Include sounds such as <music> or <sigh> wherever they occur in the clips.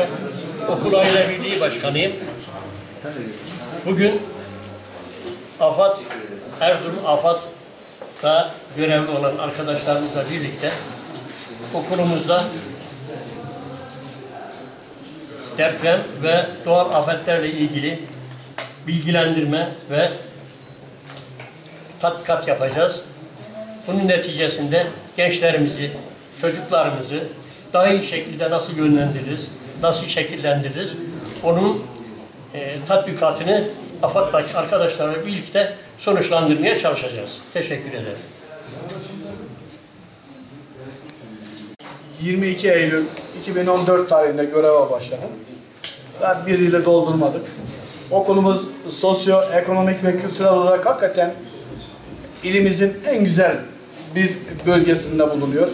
Paşa Okul Aile Birliği Başkanıyım. Bugün AFAD, Erzurum AFAD'da görevli olan arkadaşlarımızla birlikte okulumuzda deprem ve doğal afetlerle ilgili bilgilendirme ve tatbikat yapacağız. Bunun neticesinde gençlerimizi, çocuklarımızı daha iyi şekilde nasıl yönlendiririz, nasıl şekillendiririz, onun e, tatbikatını AFAD'daki arkadaşlarla birlikte sonuçlandırmaya çalışacağız. Teşekkür ederim. 22 Eylül 2014 tarihinde göreve başladım. Ben bir ile doldurmadık. Okulumuz sosyo-ekonomik ve kültürel olarak hakikaten ilimizin en güzel bir bölgesinde bulunuyor.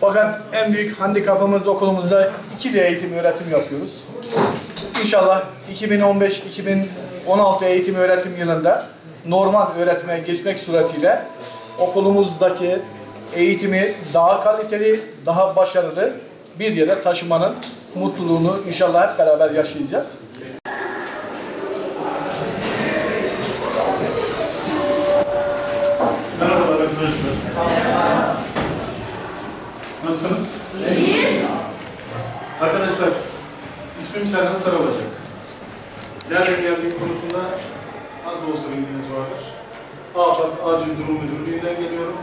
Fakat en büyük handikapımız okulumuzda ikili eğitim öğretim yapıyoruz. İnşallah 2015-2016 eğitim öğretim yılında normal öğretime geçmek suretiyle okulumuzdaki eğitimi daha kaliteli, daha başarılı bir yere taşımanın mutluluğunu inşallah hep beraber yaşayacağız. Merhabalar arkadaşlar. Nasılsınız? İyiyiz. Arkadaşlar, ismim Serhan Karabacak. Nereden geldiğim konusunda az da olsa bilginiz vardır. AFAD Acil Durum Müdürlüğü'nden geliyorum.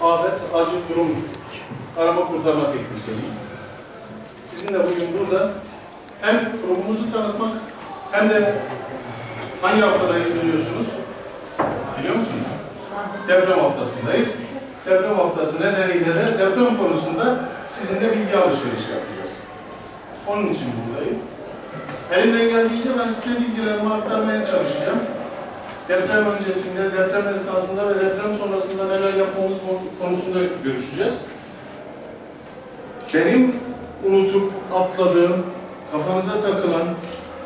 Afet Acil Durum Arama Kurtarma Teknisyeniyim. Sizinle bugün burada hem kurumumuzu tanıtmak hem de hangi haftadayız biliyorsunuz? Biliyor musunuz? Deprem haftasındayız. Deprem haftası nedeniyle de deprem konusunda sizinle bilgi alışverişi yapacağız. Onun için buradayım. Elimden geldiğince ben size bilgilerimi aktarmaya çalışacağım. Deprem öncesinde, deprem esnasında ve deprem sonrasında neler yapmamız konusunda görüşeceğiz. Benim unutup atladığım, kafanıza takılan,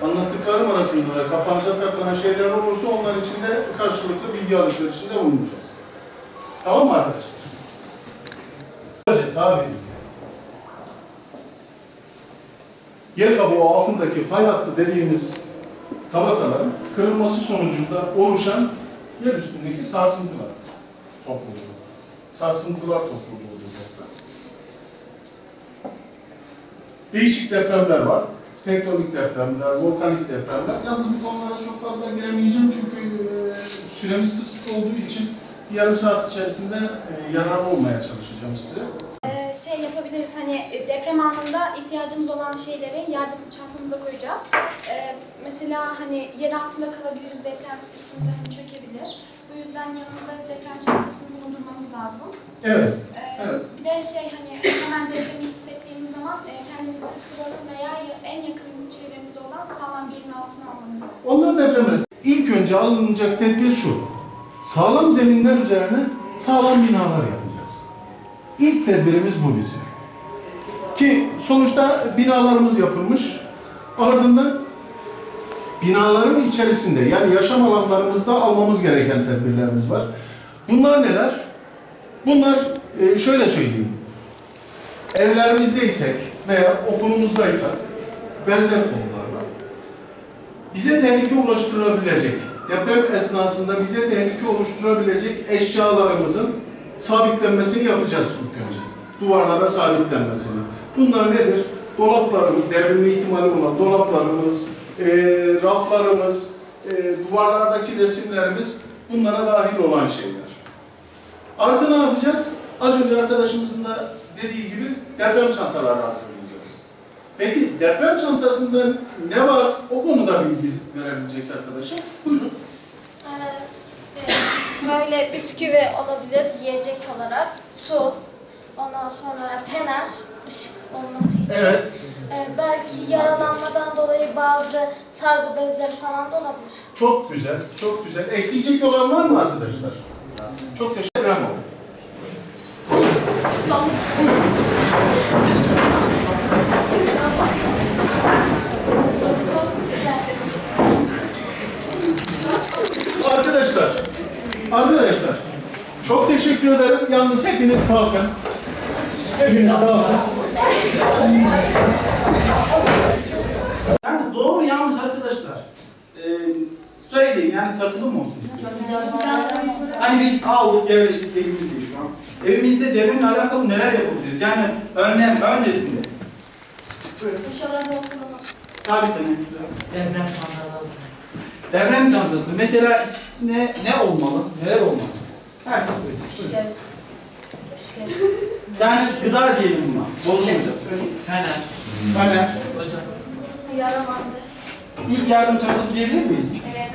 anlattıklarım arasında da kafanıza takılan şeyler olursa onlar için de karşılıklı bilgi alışverişinde bulunacağız. Tamam mı arkadaşlar? Tabii. Yer kabuğu altındaki fay hattı dediğimiz tabakaların kırılması sonucunda oluşan yer üstündeki sarsıntılar topluluğu. Sarsıntılar topluluğu olacaklar. Değişik depremler var. Tektonik depremler, volkanik depremler. Yalnız bu konulara çok fazla giremeyeceğim çünkü e, süremiz kısıtlı olduğu için yarım saat içerisinde e, yararlı olmaya çalışacağım size. Şey yapabiliriz hani e, deprem anında ihtiyacımız olan şeyleri yardım çantamıza koyacağız. Ee, mesela hani yer altında kalabiliriz, deprem üstümüze hani çökebilir. Bu yüzden yanımızda deprem çantasını bulundurmamız lazım. Evet. Ee, Evet. Bir de şey hani hemen depremi hissettiğimiz zaman e, kendimizi sıralı veya ya- en yakın çevremizde olan sağlam bir yerin altına almamız lazım. Onlar depremez. İlk önce alınacak tedbir şu. Sağlam zeminler üzerine sağlam binalar yapacağız. İlk tedbirimiz bu bizim. Ki sonuçta binalarımız yapılmış. Ardından binaların içerisinde yani yaşam alanlarımızda almamız gereken tedbirlerimiz var. Bunlar neler? Bunlar e, şöyle söyleyeyim. Evlerimizdeysek veya okulumuzdaysak benzer konular var bize tehlike oluşturabilecek, deprem esnasında bize tehlike oluşturabilecek eşyalarımızın sabitlenmesini yapacağız ilk önce. Duvarlara sabitlenmesini. Bunlar nedir? Dolaplarımız, devrilme ihtimali olan dolaplarımız, e, raflarımız, e, duvarlardaki resimlerimiz bunlara dahil olan şeyler. Artı ne yapacağız? Az önce arkadaşımızın da dediği gibi deprem çantaları hazırlayacağız. Peki deprem çantasında ne var? O konuda bilgi verebilecek arkadaşım. Buyurun. Böyle bisküvi olabilir yiyecek olarak, su, ondan sonra fener, ışık olması için. Evet. Ee, belki yaralanmadan dolayı bazı sargı bezleri falan da olabilir. Çok güzel, çok güzel. Ekleyecek olan var mı arkadaşlar? Çok teşekkür ederim. Arkadaşlar, arkadaşlar çok teşekkür ederim. Yalnız hepiniz kalkın. Hepiniz kalkın. Yani doğru yanlış arkadaşlar. Ee, söyleyin yani katılım olsun. Hani biz aldık yerleştik evimizde şu an. Evimizde depremle alakalı neler yapabiliriz? Yani önlem öncesinde. Buyurun. Eşyalarını okulunu. Sabitleyin. Deprem çantası. Mesela ne ne olmalı? Neler olmalı? Herkes söyleyeyim. <laughs> Yani gıda diyelim buna. Bozulmayacak. Fener. Fener. Hocam. Yaramandı. İlk yardım çantası diyebilir miyiz? Evet.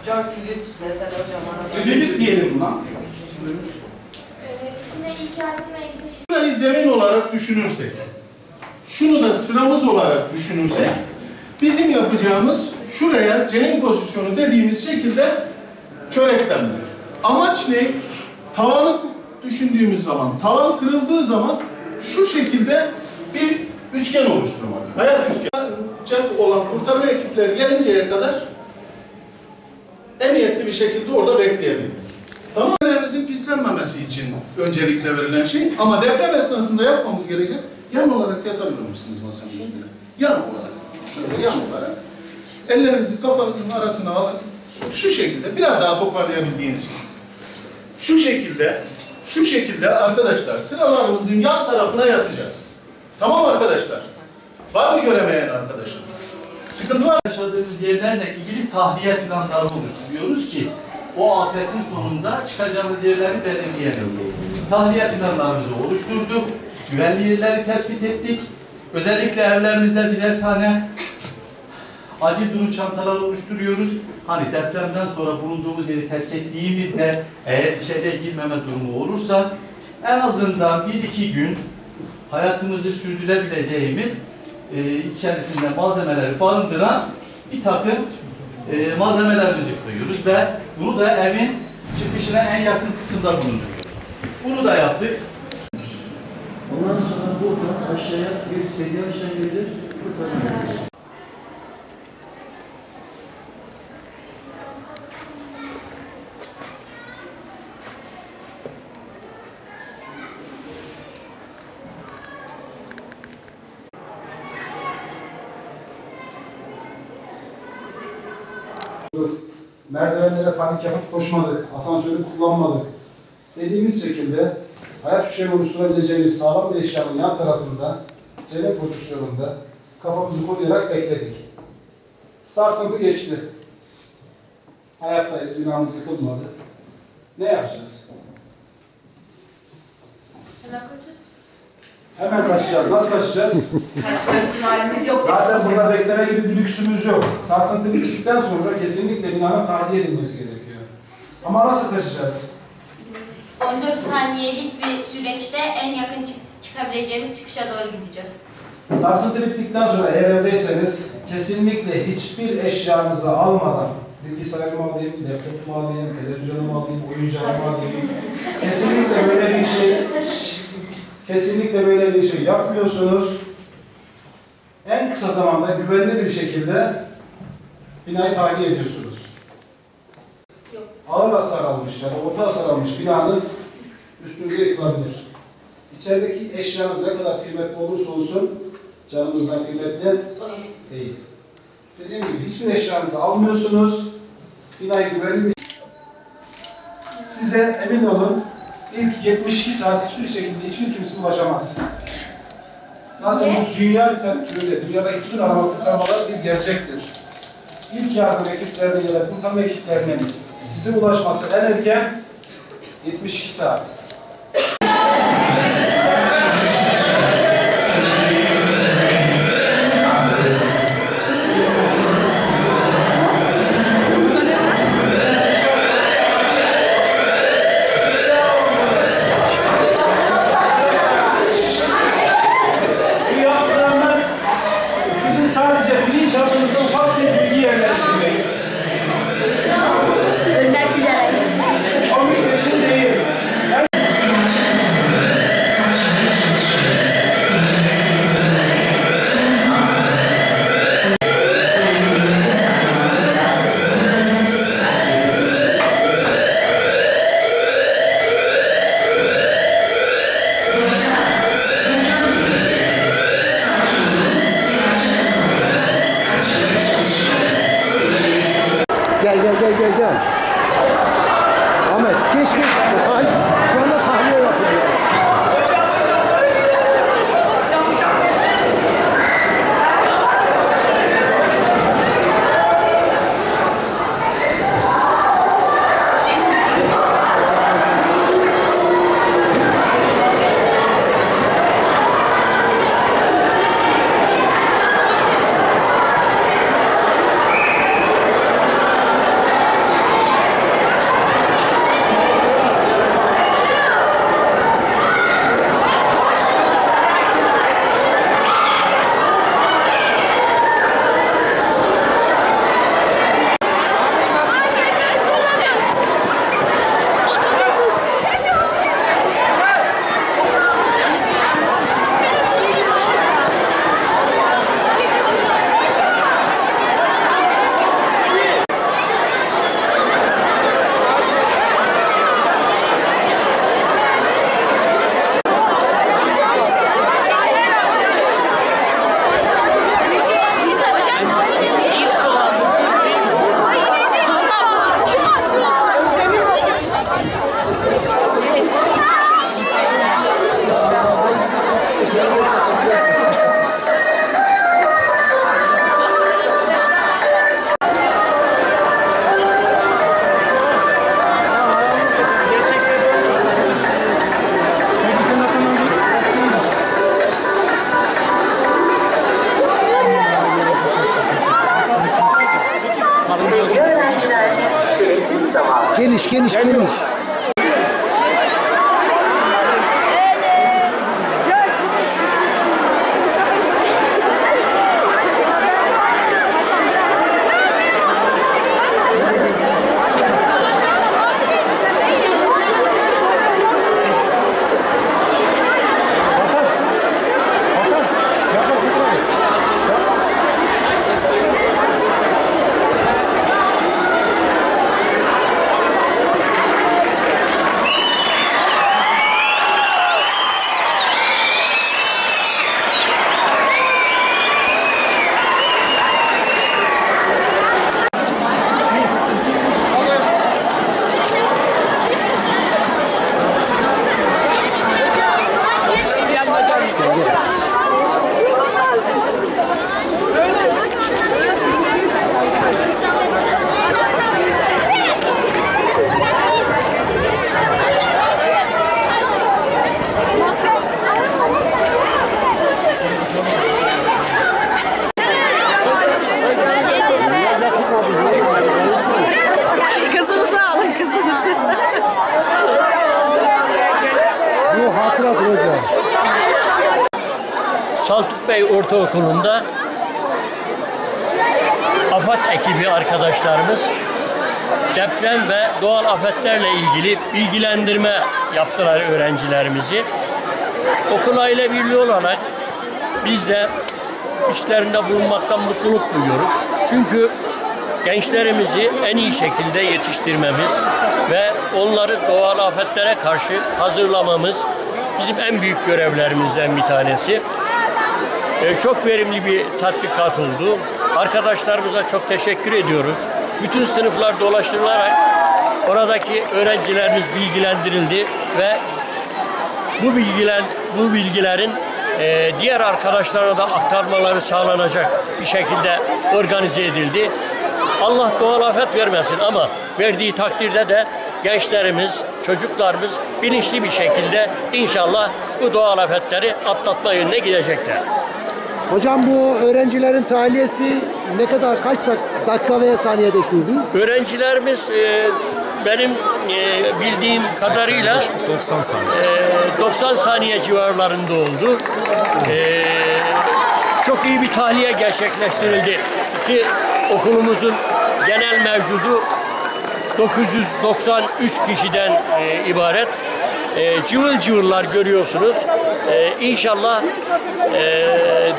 Hocam flüt mesela hocam. arada. Ödüllük diyelim buna. Ee, içine ilk yardımla ilgili şey. Şurayı zemin olarak düşünürsek, şunu da sıramız olarak düşünürsek, bizim yapacağımız şuraya cenin pozisyonu dediğimiz şekilde çöreklenme. Amaç ne? Tavanı düşündüğümüz zaman, tavan kırıldığı zaman şu şekilde bir üçgen oluşturmak. Hayat üçgeni. Cep olan kurtarma ekipleri gelinceye kadar emniyetli bir şekilde orada bekleyebilir. Tamam. Evlerinizin pislenmemesi için öncelikle verilen şey ama deprem esnasında yapmamız gereken yan olarak yatabilir misiniz masanın üstüne? Yan olarak. Şöyle yan olarak. Ellerinizi kafanızın arasına alın. Şu şekilde biraz daha toparlayabildiğiniz gibi. Şu şekilde, şu şekilde arkadaşlar sıralarımızın yan tarafına yatacağız. Tamam arkadaşlar? Var mı göremeyen arkadaşım? Sıkıntı var mı? yaşadığımız yerlerle ilgili tahliye planları oluşturuyoruz ki o afetin sonunda çıkacağımız yerleri belirleyelim. Tahliye planlarımızı oluşturduk, güvenli yerleri tespit ettik. Özellikle evlerimizde birer tane acil durum çantaları oluşturuyoruz. Hani depremden sonra bulunduğumuz yeri terk ettiğimizde eğer içeriye girmeme durumu olursa en azından bir iki gün hayatımızı sürdürebileceğimiz e, içerisinde malzemeleri barındıran bir takım e, malzemelerimizi koyuyoruz ve bunu da evin çıkışına en yakın kısımda bulunduruyoruz. Bunu da yaptık. Ondan sonra buradan aşağıya bir seviye aşağı ineceğiz. Kurtaracağız. merdivenlere panik yapıp koşmadık, asansörü kullanmadık. Dediğimiz şekilde hayat düşeni oluşturabileceğimiz sağlam bir eşyanın yan tarafında, cennet pozisyonunda kafamızı koruyarak bekledik. Sarsıntı geçti. Hayattayız, binamız yıkılmadı. Ne yapacağız? Hemen kaçırız. Hemen kaçacağız. Nasıl kaçacağız? Kaçma ihtimalimiz yok. Zaten burada bekleme gibi bir lüksümüz yok. Sarsıntı bittikten sonra kesinlikle binanın tahliye edilmesi gerekiyor. Ama nasıl taşıyacağız? 14 saniyelik bir süreçte en yakın çık- çıkabileceğimiz çıkışa doğru gideceğiz. Sarsıntı bittikten sonra eğer evdeyseniz kesinlikle hiçbir eşyanızı almadan bilgisayarımı alayım, laptopumu alayım, televizyonumu alayım, oyuncağımı alayım. Kesinlikle böyle bir şey kesinlikle böyle bir şey yapmıyorsunuz. En kısa zamanda güvenli bir şekilde binayı tahliye ediyorsunuz. Ağır hasar almış ya da orta hasar almış binanız üstünüze yıkılabilir. İçerideki eşyanız ne kadar kıymetli olursa olsun canınızdan kıymetli değil. Dediğim gibi hiçbir eşyanızı almıyorsunuz. Binayı güvenli bir Size emin olun ilk 72 saat hiçbir şekilde hiçbir kimse ulaşamaz. Zaten bu dünya bir tane şöyle, dünyadaki bütün arama kurtarmalar bir gerçektir. İlk yardım ekiplerine ya da kurtarma ekiplerinin size ulaşması en erken 72 saat. Esquemas, esquemas. Saltuk Bey Ortaokulu'nda AFAD ekibi arkadaşlarımız deprem ve doğal afetlerle ilgili bilgilendirme yaptılar öğrencilerimizi. Okul aile birliği olarak biz de içlerinde bulunmaktan mutluluk duyuyoruz. Çünkü gençlerimizi en iyi şekilde yetiştirmemiz ve onları doğal afetlere karşı hazırlamamız bizim en büyük görevlerimizden bir tanesi. Ee, çok verimli bir tatbikat oldu. Arkadaşlarımıza çok teşekkür ediyoruz. Bütün sınıflar dolaşılarak oradaki öğrencilerimiz bilgilendirildi ve bu bilgiler bu bilgilerin e, diğer arkadaşlarına da aktarmaları sağlanacak bir şekilde organize edildi. Allah doğal afet vermesin ama verdiği takdirde de gençlerimiz, çocuklarımız bilinçli bir şekilde inşallah bu doğal afetleri atlatma yönüne gidecekler. Hocam bu öğrencilerin tahliyesi ne kadar kaç dakika veya saniyede sürdü? Öğrencilerimiz e, benim e, bildiğim kadarıyla 90 saniye. e, 90 saniye civarlarında oldu. E, çok iyi bir tahliye gerçekleştirildi ki okulumuzun genel mevcudu 993 kişiden e, ibaret. E, cıvıl cıvıllar görüyorsunuz. E, inşallah e,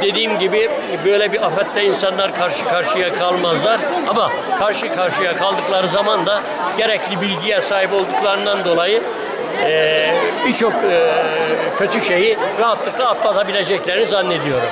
dediğim gibi böyle bir afetle insanlar karşı karşıya kalmazlar. Ama karşı karşıya kaldıkları zaman da gerekli bilgiye sahip olduklarından dolayı e, birçok e, kötü şeyi rahatlıkla atlatabileceklerini zannediyorum.